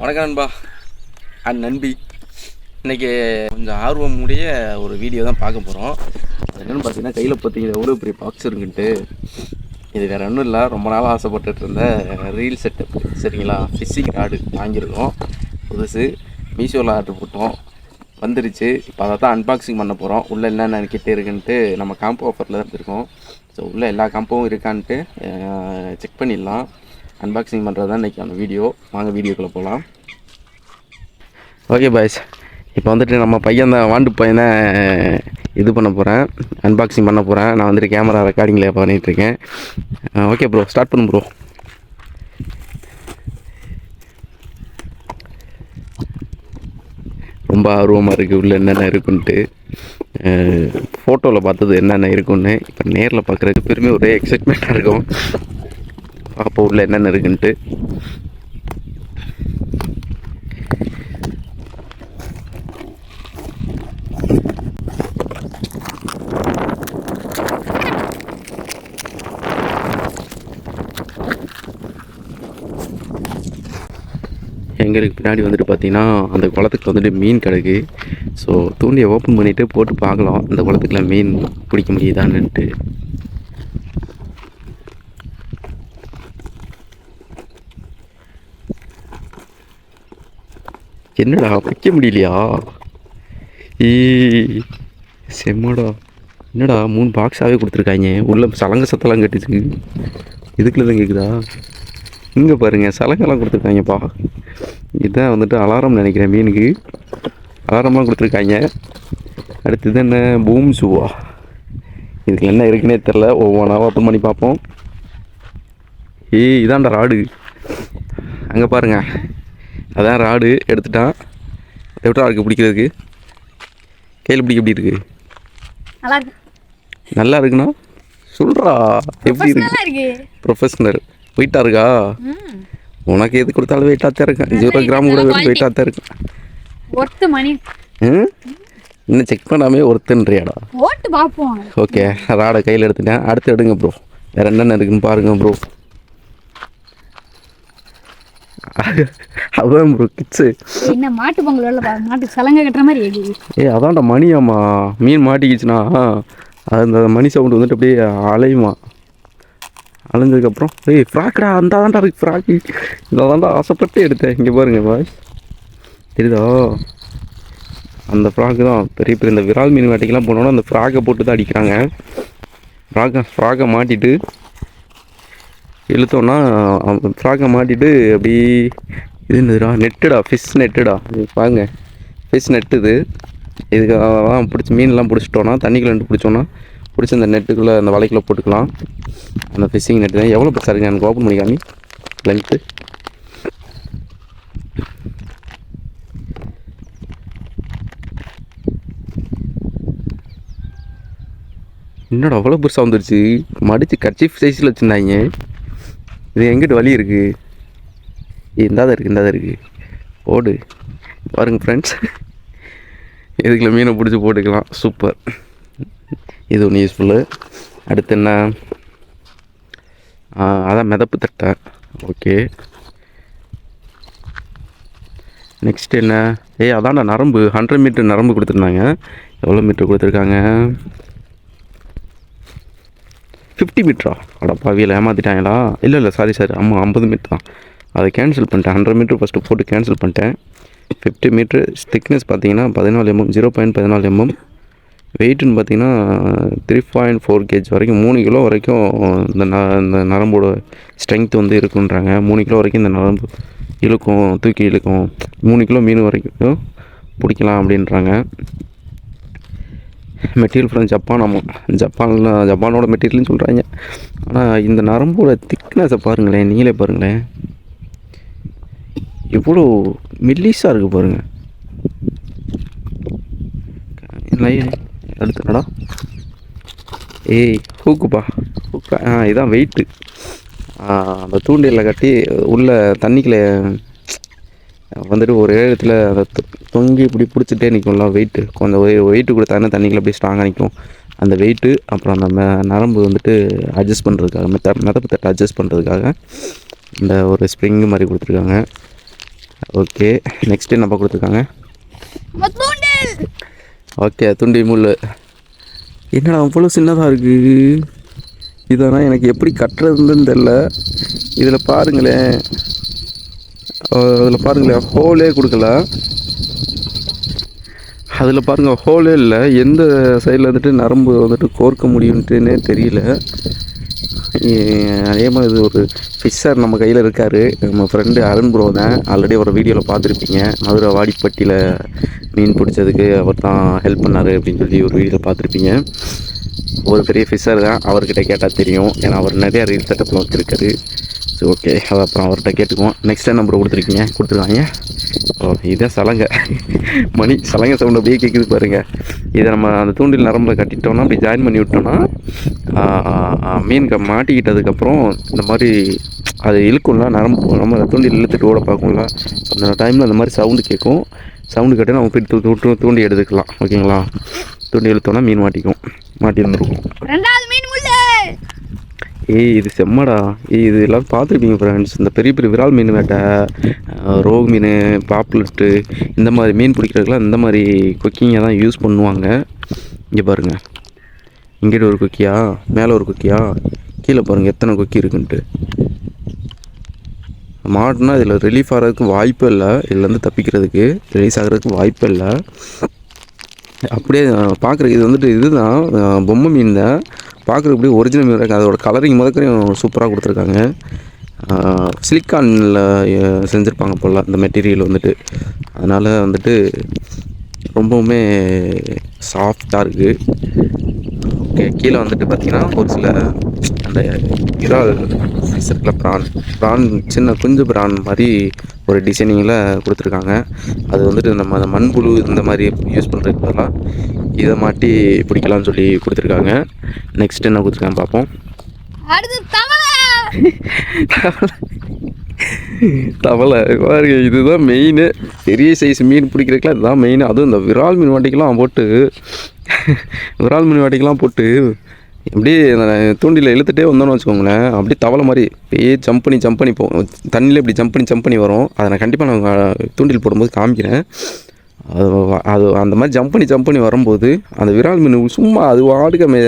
வணக்கம் நண்பா. அண்ட் நண்பி இன்னைக்கு கொஞ்சம் ஆர்வமுடைய ஒரு வீடியோ தான் பார்க்க போகிறோம் என்னென்னு பார்த்தீங்கன்னா கையில் பார்த்தீங்கன்னா எவ்வளோ பெரிய பாக்ஸ் இருக்குன்ட்டு. இது வேறு ஒன்றும் இல்லை ரொம்ப நாளாக ஆசைப்பட்டுட்டு இருந்த ரீல் செட்டப் சரிங்களா? ஃபிஷிங் ராடு வாங்கியிருக்கோம். புதுசு. மீஷோவில் ஆர்டர் போட்டோம். வந்துருச்சு. இப்போ அதை தான் அன்பாக்சிங் பண்ண போகிறோம் உள்ளே என்னென்ன கிட்டே இருக்குன்ட்டு நம்ம காம்போ ஆஃபரில் தான் இருக்கோம் ஸோ உள்ளே எல்லா காம்போவும் இருக்கான்ட்டு செக் பண்ணிடலாம். அன்பாக்சிங் பண்ணுறது தான் இன்றைக்கான வீடியோ வாங்க வீடியோக்குள்ளே போகலாம் ஓகே பாய்ஸ் இப்போ வந்துட்டு நம்ம பையன் தான் வாண்டு பையனை இது பண்ண போகிறேன் அன்பாக்சிங் பண்ண போகிறேன் நான் வந்துட்டு கேமரா ரெக்கார்டிங்கில் பண்ணிகிட்ருக்கேன் ஓகே ப்ரோ ஸ்டார்ட் பண்ணு ப்ரோ ரொம்ப ஆர்வமாக இருக்குது உள்ளே என்னென்ன இருக்குன்ட்டு. ஃபோட்டோவில் பார்த்தது என்னென்ன இருக்குன்னு இப்போ நேரில் பார்க்குறதுக்கு பெருமை ஒரே எக்ஸைட்மெண்ட்டாக இருக்கும். பார்ப்போம் உள்ள என்னென்ன இருக்குன்ட்டு. எங்களுக்கு பின்னாடி வந்துட்டு பார்த்தீங்கன்னா அந்த குளத்துக்கு வந்துட்டு மீன் கிடக்கு. ஸோ தூண்டியை ஓப்பன் பண்ணிவிட்டு போட்டு பார்க்கலாம். அந்த குளத்துக்குள்ள மீன் பிடிக்க முடியுதான்னுட்டு. என்னடா வைக்க முடியலையா? ஈ செம்மடா. என்னடா மூணு பாக்ஸாகவே கொடுத்துருக்காங்க உள்ள சலங்க சத்தெல்லாம் கட்டுச்சு. இதுக்குள்ள தான் கேட்குதா இங்கே பாருங்க சலங்கெல்லாம் கொடுத்துருக்காங்கப்பா இதுதான் வந்துட்டு அலாரம் நினைக்கிறேன் மீனுக்கு. அலாரம்லாம் கொடுத்துருக்காங்க அடுத்தது என்ன? பூம் ஷூவா. இதுக்கு என்ன இருக்குன்னே தெரில ஒவ்வொன்றாவும் ஓப்பன் பண்ணி பார்ப்போம். ஏய் இதான்டா ராடு. அங்கே பாருங்க. அதான் ராடு எடுத்துட்டான். எப்படா இருக்கு. பிடிக்கிறதுக்கு கையில் பிடிக்க எப்படி இருக்கு? நல்லா இருக்கு. நல்லா இருக்குண்ணா. சொல்கிறா எப்படி இருக்கு? ப்ரொஃபஷனல் வெயிட்டாக இருக்கா. உனக்கு எது கொடுத்தாலும் வெயிட்டாக தான் இருக்கேன் ஜீரோ கிராம் கூட வெயிட்டாக தான் இருக்கேன் ஒட்டு மணி. ம் இன்னும் செக் பண்ணாமே ஒருத்தன்றியாடா. ஓட்டு பார்ப்போம். ஓகே ராடை கையில் எடுத்துட்டேன். அடுத்து எடுங்க ப்ரோ வேறு என்னென்ன இருக்குன்னு பாருங்க ப்ரோ அதான் ப்ரோ கிட்ஸு என்ன மாட்டு பொங்கல் மாட்டுக்கு சலங்கை கட்டுற மாதிரி ஏ அதான்டா மணியாம்மா மீன் மாட்டிக்கிச்சுன்னா அந்த மணி சவுண்டு வந்துட்டு அப்படியே அலையுமா. அலைஞ்சதுக்கப்புறம் ஏய் ஃப்ராக்டா அந்த தான்டா இருக்கு ஃப்ராக்கு இதை தான்டா ஆசைப்பட்டு எடுத்தேன். இங்கே பாருங்க பாய் தெரியுதா? அந்த ஃப்ராக்கு தான் பெரிய பெரிய இந்த விரால் மீன் வேட்டைக்கெல்லாம் போனோன்னா அந்த ஃப்ராக்கை போட்டு தான் அடிக்கிறாங்க. ஃப்ராக்கை ஃப்ராக்கை மாட்டிட்டு இழுத்தோன்னா ஃப்ராக்கை மாட்டிட்டு அப்படி இது என்னதுடா? நெட்டுடா ஃபிஷ் நெட்டுடா. பாருங்க. ஃபிஷ் நெட்டு இது. இதுக்கு தான் பிடிச்சி மீன்லாம் பிடிச்சிட்டோன்னா தண்ணிக்குள்ள ரெண்டு பிடிச்சோன்னா பிடிச்சி அந்த நெட்டுக்குள்ளே அந்த வலைக்குள்ளே போட்டுக்கலாம். அந்த ஃபிஷ்ஷிங் நெட்டு தான். எவ்வளோ பெருசாக இருக்குது எனக்கு ஓப்பன் பண்ணிக்காமி லென்த்து என்னடா அவ்வளோ பெருசாக வந்துருச்சு. மடித்து கர்ச்சீஃப் சைஸில் வச்சுருந்தாங்க. இது எங்கிட்ட வலி இருக்குது இந்தாதான் இருக்குது இந்தாதான் இருக்குது போடு பாருங்க ஃப்ரெண்ட்ஸ் இதுக்குள்ள மீனை பிடிச்சி போட்டுக்கலாம். சூப்பர் இது ஒன்று யூஸ்ஃபுல்லு அடுத்து என்ன? அதான் மிதப்பு தட்டை. ஓகே நெக்ஸ்ட் என்ன? ஏய் அதான்டா நரம்பு. ஹண்ட்ரட் மீட்டர் நரம்பு கொடுத்துருந்தாங்க. எவ்வளோ மீட்டர் கொடுத்துருக்காங்க? ஃபிஃப்டி மீட்டரா அட பாவியில் ஏமாற்றிட்டாங்களா இல்லை இல்லை சாரி சாரி ஆமாம் ஐம்பது மீட்ரு தான். அதை கேன்சல் பண்ணிட்டேன். ஹண்ட்ரட் மீட்ரு ஃபஸ்ட்டு போட்டு கேன்சல் பண்ணிட்டேன். ஃபிஃப்டி மீட்ரு திக்னஸ் பார்த்தீங்கன்னா பதினாலு எம்எம் ஜீரோ பாயிண்ட் பதினாலு எம்எம் வெயிட்டுன்னு பார்த்தீங்கன்னா த்ரீ பாயிண்ட் ஃபோர் கேஜ் வரைக்கும் மூணு கிலோ வரைக்கும் இந்த ந இந்த நரம்போட ஸ்ட்ரென்த் வந்து இருக்குன்றாங்க. மூணு கிலோ வரைக்கும் இந்த நரம்பு இழுக்கும் தூக்கி இழுக்கும். மூணு கிலோ மீன் வரைக்கும் பிடிக்கலாம் அப்படின்றாங்க. மெட்டீரியல் ஃப்ரம் ஜப்பான் ஆமாம் ஜப்பானில் ஜப்பானோட மெட்டீரியல்னு சொல்கிறாங்க ஆனால் இந்த நரம்போட திக்னஸை பாருங்களேன் நீங்களே பாருங்களேன். எவ்வளோ மில்லிஸாக இருக்குது பாருங்கள் அடுத்தடா. ஏய் ஹூக்குப்பா ஹூக்கா ஆ இதான் வெயிட்டு அந்த தூண்டிலில் கட்டி உள்ள தண்ணிக்குள்ளே வந்துட்டு ஒரு இடத்துல அதை தொங்கி இப்படி பிடிச்சிட்டே நிற்கும்ல வெயிட்டு கொஞ்சம் வெயிட்டு கொடுத்தாங்கன்னா தண்ணிக்குள்ள அப்படியே ஸ்ட்ராங்காக நிற்கும். அந்த வெயிட்டு அப்புறம் அந்த மெ நரம்பு வந்துட்டு அட்ஜஸ்ட் பண்ணுறதுக்காக மெத்த மிதப்பு தட்டை அட்ஜஸ்ட் பண்ணுறதுக்காக இந்த ஒரு ஸ்ப்ரிங்கு மாதிரி கொடுத்துருக்காங்க. ஓகே நெக்ஸ்ட் என்னப்பா கொடுத்துருக்காங்க? நம்ம தூண்டில் ஓகே துண்டி முள். என்னடா அவ்வளோ சின்னதாக இருக்குது இதெல்லாம் எனக்கு எப்படி கட்டுறதுன்னு தெரில இதில் பாருங்களேன். அதில் பாருங்களேன். ஹோலே கொடுக்கல. அதில் பாருங்கள் ஹோலே இல்லை. எந்த சைடில் வந்துட்டு நரம்பு வந்துட்டு கோர்க்க முடியும்ட்டுனே தெரியல. அதே மாதிரி இது ஒரு ஃபிஷ்ஷர் நம்ம கையில் இருக்கார். நம்ம ஃப்ரெண்டு அருண் ப்ரோ தான். ஆல்ரெடி ஒரு வீடியோவில் பார்த்துருப்பீங்க. மதுரை வாடிப்பட்டியில் மீன் பிடிச்சதுக்கு அவர் தான் ஹெல்ப் பண்ணார் அப்படின்னு சொல்லி ஒரு வீடியோவில் பார்த்துருப்பீங்க. ஒரு பெரிய ஃபிஷ்ஷர் தான் அவர்கிட்ட கேட்டால் தெரியும். ஏன்னா அவர் நிறையா ரீல் செட்டப்லாம் வச்சுருக்காரு. ஸோ ஓகே அதை அப்புறம் அவர்கிட்ட கேட்டுக்குவோம். நெக்ஸ்ட் டைம் நம்பர் கொடுத்துருக்கீங்க? கொடுத்துருக்காங்க. இதான் சலங்கை. மணி சலங்கை சவுண்ட் அப்படியே கேட்குது பாருங்கள் இதை நம்ம அந்த தூண்டில் நரம்பில் கட்டிட்டோம்னா அப்படி ஜாயின் பண்ணி விட்டோம்னா மீன் க- மாட்டிக்கிட்டதுக்கப்புறம் இந்த மாதிரி அது இழுக்கும்ல நரம்பு நம்ம தூண்டில் இழுத்துட்டு ஓட பார்க்கும்ல அந்த டைமில் அந்த மாதிரி சவுண்டு கேட்கும். சவுண்டு கேட்டு நம்ம போய் தூ- தூண்டி எடுத்துக்கலாம். ஓகேங்களா? தூண்டி இழுத்தோம்னா மீன் மாட்டிக்கும் மாட்டி இருந்துருக்கும் ஏய் இது செம்மடா. ஏய் இது எல்லாம் பார்த்துருப்பீங்க ஃப்ரெண்ட்ஸ் இந்த பெரிய பெரிய விரால் மீன் வேட்டை ரோகு மீன் பாப்புலட்டு இந்த மாதிரி மீன் பிடிக்கிறதுக்குலாம் இந்த மாதிரி குக்கிங்கை தான் யூஸ் பண்ணுவாங்க. இங்கே பாருங்கள் இங்கிட்ட ஒரு குக்கியா மேலே ஒரு குக்கியா கீழே பாருங்கள் எத்தனை குக்கி இருக்குன்ட்டு. மாட்டுனா இதில் ரிலீஃப் ஆகிறதுக்கு வாய்ப்பே இல்லை. இதுலேருந்து தப்பிக்கிறதுக்கு ரிலீஸ் ஆகிறதுக்கு வாய்ப்பே இல்லை. அப்படியே பார்க்குறதுக்கு இது வந்துட்டு இதுதான் பொம்மை மீன் தான். பார்க்குறது அப்படியே ஒரிஜினல் மீன் இருக்குது அதோட கலரிங் முதக்கரையும் சூப்பராக கொடுத்துருக்காங்க. சிலிக்கானில் செஞ்சுருப்பாங்க போல் இந்த மெட்டீரியல் வந்துட்டு. அதனால் வந்துட்டு ரொம்பவுமே சாஃப்டாக இருக்குது ஓகே கீழே வந்துட்டு பார்த்தீங்கன்னா ஒரு சில அந்த இறால் சைஸ் ப்ரான் ப்ரான் சின்ன குஞ்சு ப்ரான் மாதிரி ஒரு டிசைனிங்கில் கொடுத்துருக்காங்க. அது வந்துட்டு நம்ம அந்த மண்புழு இந்த மாதிரி யூஸ் பண்ணுறதுக்கு பதிலாக இதை மாட்டி பிடிக்கலாம்னு சொல்லி கொடுத்துருக்காங்க. நெக்ஸ்ட் என்ன கொடுத்துருக்காங்க பார்ப்போம். தவளை. பாருங்க இதுதான் மெயின் பெரிய சைஸ் மீன் பிடிக்கிறதுக்குலாம் இதுதான் மெயின் அதுவும் இந்த விரால் மீன் வாட்டிக்கெல்லாம் போட்டு விரால் மீன் வாட்டிக்கெல்லாம் போட்டு அப்படியே அந்த தூண்டில இழுத்துட்டே வந்தோம்னு வச்சுக்கோங்களேன். அப்படியே தவளை மாதிரி அப்படியே ஜம்ப் பண்ணி ஜம்ப் பண்ணி போகும் தண்ணியில் இப்படி ஜம்ப் பண்ணி ஜம்ப் பண்ணி வரும். அதை நான் கண்டிப்பாக நான் தூண்டில் போடும்போது காமிக்கிறேன். அது அது அந்த மாதிரி ஜம்ப் பண்ணி ஜம்ப் பண்ணி வரும்போது அந்த விரால் மீன் சும்மா அது வாடுக்க மே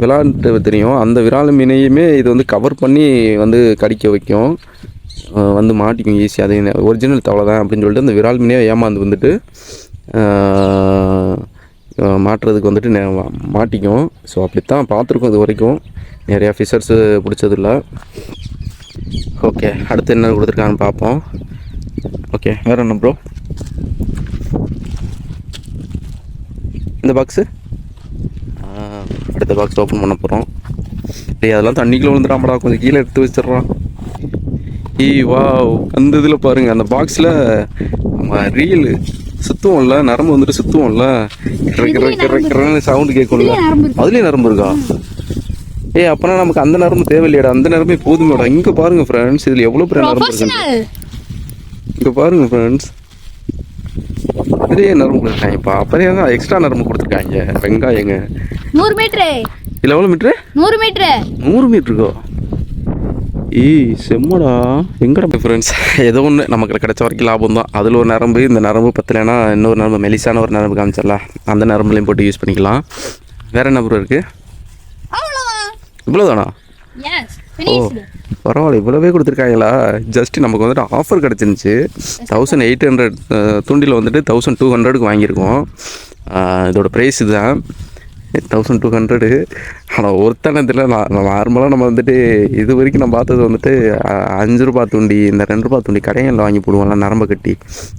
விளாண்டு தெரியும். அந்த விரால் மீனையுமே இது வந்து கவர் பண்ணி வந்து கடிக்க வைக்கும். வந்து மாட்டிக்கும் ஈஸி அது ஒரிஜினல் தவளை தான் அப்படின்னு சொல்லிட்டு அந்த விரால் மீனே ஏமாந்து வந்துட்டு மாட்டுறதுக்கு வந்துட்டு நே- மாட்டிக்கும். ஸோ அப்படித்தான் பார்த்துருக்கோம் இது வரைக்கும். நிறையா ஃபிஷர்ஸு பிடிச்சதில்ல. ஓகே அடுத்து என்ன கொடுத்துருக்கான்னு பார்ப்போம். ஓகே வேறு என்ன ப்ரோ இந்த பாக்ஸு அடுத்த பாக்ஸ் ஓப்பன் பண்ண போகிறோம் டேய் அதெல்லாம் தண்ணிக்குள்ள விழுந்துடாமடா. கொஞ்சம் கீழே எடுத்து வச்சிடுறான் ஏய் வாவ். அந்த இதில் பாருங்க அந்த பாக்ஸில் நம்ம ரீல் சுத்துவோம்ல நரம்பு வந்துட்டு சுத்துவோம்ல. சவுண்டு கேட்கும்ல இதுலயே நரம்பு இருக்கு. அதுலேயே நரம்பு இருக்கா? ஏய் அப்பனா நமக்கு அந்த நரம்பு தேவையில்லையாடா. அந்த நரம்பே போதுமேடா. இங்கே பாருங்க ஃப்ரெண்ட்ஸ் இதில் எவ்வளோ பெரிய நரம்பு இருக்கு இங்கே பாருங்க ஃப்ரெண்ட்ஸ் இதுலேயே நரம்பு கொடுத்துருக்காங்கப்பா அப்புறம் தான் எக்ஸ்ட்ரா நரம்பு கொடுத்துருக்காங்க. வெங்காயங்க. நூறு மீட்ரு. இதில் எவ்வளோ மீட்ரு? நூறு மீட்ரு. நூறு மீட்டருக்கோ ஏய் செம்மடா. எங்கடா ஃப்ரெண்ட்ஸ் ஏதோ ஒன்று நமக்கு கிடைச்ச வரைக்கும் லாபம் தான். அதில் ஒரு நரம்பு இந்த நரம்பு பத்தலைன்னா இன்னொரு நரம்பு மெலிசான ஒரு நரம்பு காமிச்சிடலாம் அந்த நரம்புலையும் போட்டு யூஸ் பண்ணிக்கலாம். வேறு என்ன ப்ரோ இருக்குது இவ்வளோதானா பரவாயில்ல இவ்வளோவே கொடுத்துருக்காங்களா? ஜஸ்ட் நமக்கு வந்துட்டு ஆஃபர் கிடச்சிருந்துச்சு. தௌசண்ட் எயிட் ஹண்ட்ரட் தூண்டில் வந்துட்டு தௌசண்ட் டூ ஹண்ட்ரடுக்கு வாங்கியிருக்கோம். இதோட ப்ரைஸ் இதுதான். தௌசண்ட் டூ ஹண்ட்ரடு ஆனால் ஒருத்தனத்தில் நான் நார்மலாக நம்ம வந்துட்டு இது வரைக்கும் நான் பார்த்தது வந்துட்டு அஞ்சு ரூபா துண்டி இந்த ரெண்டு ரூபா துண்டி கடைகளில் வாங்கி போடுவோம்ல நரம்பை கட்டி.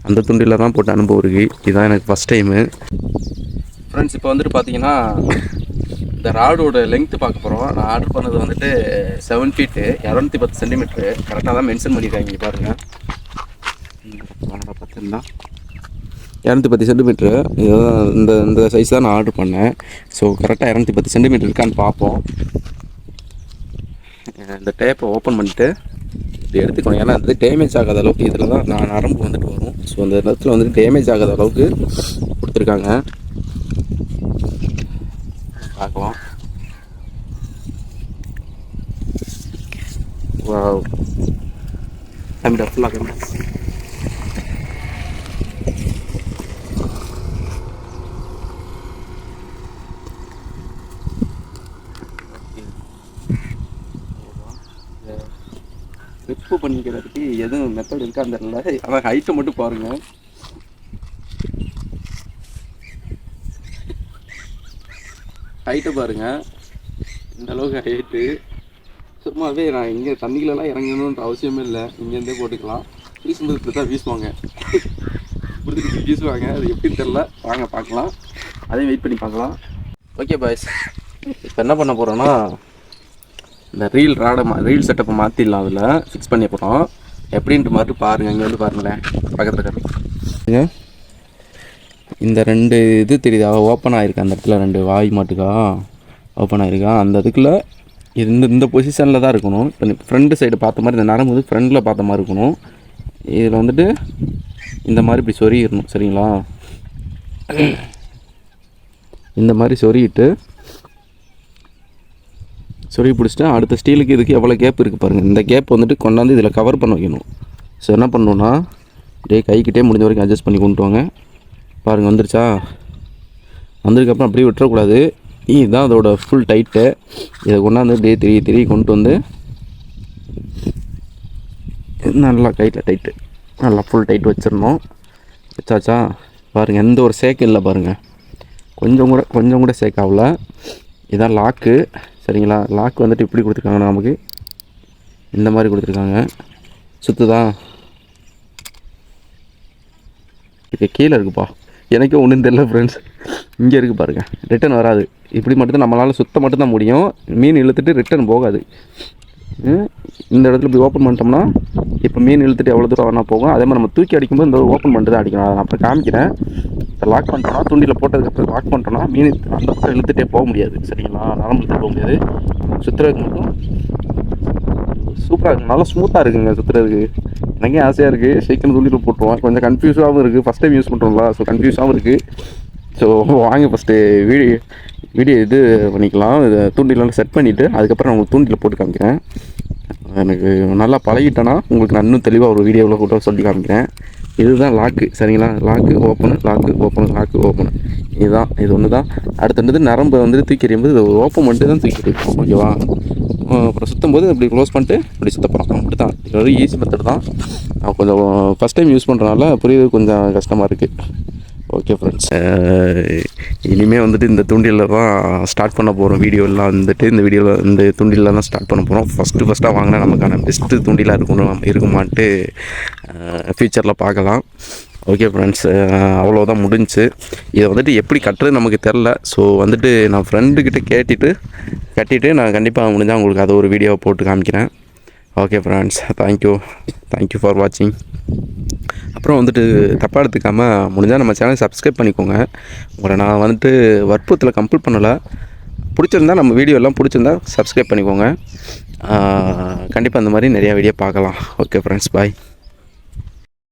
அந்த துண்டியில் தான் போட்டு அனுபவம் இருக்குது இதுதான் எனக்கு ஃபஸ்ட் டைமு ஃப்ரெண்ட்ஸ் இப்போ வந்துட்டு பார்த்தீங்கன்னா இந்த ராடோட லெங்க்த்து பார்க்க போகிறோம் நான் ஆர்டர் பண்ணது வந்துட்டு செவன் ஃபீட்டு இரநூத்தி பத்து சென்டிமீட்ரு கரெக்டாக தான் மென்ஷன் பண்ணியிருக்காங்க பாருங்கள் பார்த்துருந்தா இரநூத்தி பத்து சென்டிமீட்ரு இதுதான் இந்த இந்த சைஸ் தான் நான் ஆர்டர் பண்ணேன். ஸோ கரெக்டாக இரநூத்தி பத்து சென்டிமீட்டர் இருக்கான்னு பார்ப்போம். இந்த டேப்பை ஓப்பன் பண்ணிட்டு இப்படி எடுத்துக்கணும். ஏன்னா அது டேமேஜ் ஆகாத அளவுக்கு இதில் தான் நான் நரம்பு வந்துட்டு வரும். ஸோ அந்த இடத்துல வந்துட்டு டேமேஜ் ஆகாத அளவுக்கு கொடுத்துருக்காங்க. பார்க்கலாம். வாவ் கேமரா ஃபுல்லாக கேமரா பண்ணிக்கிறதுக்கு எதுவும் மெத்தட் இருக்கான்னு தெரியல ஆனால் ஹைட்டை மட்டும் பாருங்கள் ஹைட்டை பாருங்கள் இந்த அளவுக்கு ஹைட்டு சும்மாவே நான் இங்கே தண்ணிகளெல்லாம் இறங்கணுன்ற அவசியமே இல்லை. இங்கேருந்தே போட்டுக்கலாம். வீசும்போது இப்படி தான் வீசுவாங்க. கொடுத்துட்டு வீசுவாங்க. அது எப்படின்னு தெரில வாங்க பார்க்கலாம். அதையும் வெயிட் பண்ணி பார்க்கலாம். ஓகே பாய்ஸ் இப்போ என்ன பண்ண போகிறோன்னா இந்த ரீல் ராடை மா ரீல் செட்டப்பை மாற்றிடலாம் அதில். ஃபிக்ஸ் பண்ணி போகிறோம் எப்படின்ட்டு மாதிரி பாருங்கள் இங்கே வந்து பாருங்களேன். பக்கத்தில் இருக்காங்க இந்த ரெண்டு இது தெரியுதா. ஓப்பன் ஆகிருக்கு அந்த இடத்துல ரெண்டு வாய் மாட்டுக்கா? ஓப்பன் ஆகிருக்கா அந்த இதுக்குள்ளே இது இந்த இந்த பொசிஷனில் தான் இருக்கணும். இப்போ ஃப்ரண்ட் சைடு பார்த்த மாதிரி இந்த நரம்பு வந்து ஃப்ரண்டில் பார்த்த மாதிரி இருக்கணும். இதில் வந்துட்டு இந்த மாதிரி இப்படி சொருகிடணும். சரிங்களா? இந்த மாதிரி சொருகிட்டு சொருகி பிடிச்சிட்டு அடுத்த ஸ்டீலுக்கு இதுக்கு எவ்வளோ கேப் இருக்குது பாருங்கள் இந்த கேப் வந்துட்டு கொண்டாந்து இதில் கவர் பண்ண வைக்கணும். ஸோ என்ன பண்ணணுன்னா அப்படியே கைக்கிட்டே முடிஞ்ச வரைக்கும் அட்ஜஸ்ட் பண்ணி கொண்டு வாங்க. பாருங்கள் வந்துருச்சா? வந்ததுக்கப்புறம் அப்படியே விட்டுறக்கூடாது. இதுதான் அதோட ஃபுல் டைட்டு இதை கொண்டாந்து அப்படியே திரி திரி கொண்டு வந்து நல்லா கைட்டில் டைட்டு நல்லா ஃபுல் டைட் வச்சிடணும். வச்சாச்சா? பாருங்கள் எந்த ஒரு சேக்கு இல்லை பாருங்கள் கொஞ்சம் கூட கொஞ்சம் கூட சேக் ஆகல. இதான் லாக்கு சரிங்களா? லாக் வந்துட்டு இப்படி கொடுத்துருக்காங்க நமக்கு. இந்த மாதிரி கொடுத்துருக்காங்க. சுற்றுதான் இது கீழே இருக்குப்பா. எனக்கும் ஒன்றும் தெரியல ஃப்ரெண்ட்ஸ் இங்கே இருக்குது பாருங்கள் ரிட்டர்ன் வராது. இப்படி மட்டும்தான் நம்மளால் சுத்த மட்டும்தான் முடியும். மீன் இழுத்துட்டு ரிட்டர்ன் போகாது. இந்த இடத்துல இப்படி ஓப்பன் பண்ணிட்டோம்னா இப்போ மீன் இழுத்துட்டு எவ்வளோ தூரம் வேணால் போகும். அதே மாதிரி நம்ம தூக்கி அடிக்கும்போது இந்த ஓப்பன் பண்ணிட்டு தான் அடிக்கணும். நான் அப்புறம் காமிக்கிறேன். இப்போ லாக் பண்ணிட்டோம்னா தூண்டியில் போட்டதுக்கப்புறம் லாக் பண்ணிட்டோம்னா மீன் அந்த பக்கம் இழுத்துட்டே போக முடியாது. சரிங்களா? நரம்பு போக முடியாது. சுற்றுறதுக்கு மட்டும் சூப்பராக இருக்குது நல்லா ஸ்மூத்தாக இருக்குங்க சுற்றுறதுக்கு எனக்கே ஆசையாக இருக்குது சீக்கிரம் துள்ளிட்டு போட்டுருவோம். கொஞ்சம் கன்ஃபியூஸாகவும் இருக்குது ஃபஸ்ட் டைம் யூஸ் பண்ணுறோம்ல ஸோ கன்ஃபியூஸாகவும் இருக்குது ஸோ வாங்க ஃபஸ்ட்டு வீடியோ வீடியோ இது பண்ணிக்கலாம். இதை தூண்டிலாம் செட் பண்ணிவிட்டு அதுக்கப்புறம் நான் உங்களுக்கு தூண்டில் போட்டு காமிக்கிறேன். எனக்கு நல்லா பழகிட்டேன்னா உங்களுக்கு நான் இன்னும் தெளிவாக ஒரு வீடியோவில் கூட சொல்லி காமிக்கிறேன். இதுதான் லாக்கு சரிங்களா? Lock open lock open lock open இதுதான் இது ஒன்று தான் அடுத்தது நரம்பு வந்து தூக்கி எறியும்போது இது ஓப்பன் மட்டும் தான் தூக்கி எறியும். ஓகேவா? அப்புறம் சுற்றும் போது இப்படி க்ளோஸ் பண்ணிட்டு இப்படி சுத்த போகிறோம் அப்படி தான் இது ஒரு ஈஸி மெத்தட் தான். நான் கொஞ்சம் ஃபஸ்ட் டைம் யூஸ் பண்ணுறனால புரியுது கொஞ்சம் கஷ்டமாக இருக்குது ஓகே ஃப்ரெண்ட்ஸ் இனிமேல் வந்துட்டு இந்த தூண்டிலில் தான் ஸ்டார்ட் பண்ண போகிறோம் வீடியோலாம் வந்துட்டு இந்த வீடியோவில் இந்த தூண்டிலில் தான் ஸ்டார்ட் பண்ண போகிறோம் ஃபஸ்ட்டு ஃபஸ்ட்டாக வாங்கினா நமக்கான பெஸ்ட்டு தூண்டிலாக இருக்கணும் இருக்குமான்ட்டு ஃப்யூச்சரில் பார்க்கலாம். ஓகே ஃப்ரெண்ட்ஸ் அவ்வளோதான் முடிஞ்சுச்சு இதை வந்துட்டு எப்படி கட்டுறது நமக்கு தெரில ஸோ வந்துட்டு நான் ஃப்ரெண்டுக்கிட்ட கேட்டுட்டு கட்டிட்டு நான் கண்டிப்பாக முடிஞ்சால் உங்களுக்கு அதை ஒரு வீடியோவை போட்டு காமிக்கிறேன். Okay friends thank you thank you for வாட்சிங் அப்புறம் வந்துட்டு தப்பாக எடுத்துக்காமல் முடிஞ்சால் நம்ம சேனல் சப்ஸ்கிரைப் பண்ணிக்கோங்க. உங்களை நான் வந்துட்டு வற்புறுத்தில் கம்ப்ளீட் பண்ணலை. பிடிச்சிருந்தா நம்ம வீடியோலாம் பிடிச்சிருந்தா சப்ஸ்கிரைப் பண்ணிக்கோங்க. கண்டிப்பாக அந்த மாதிரி நிறையா வீடியோ பார்க்கலாம். Okay friends bye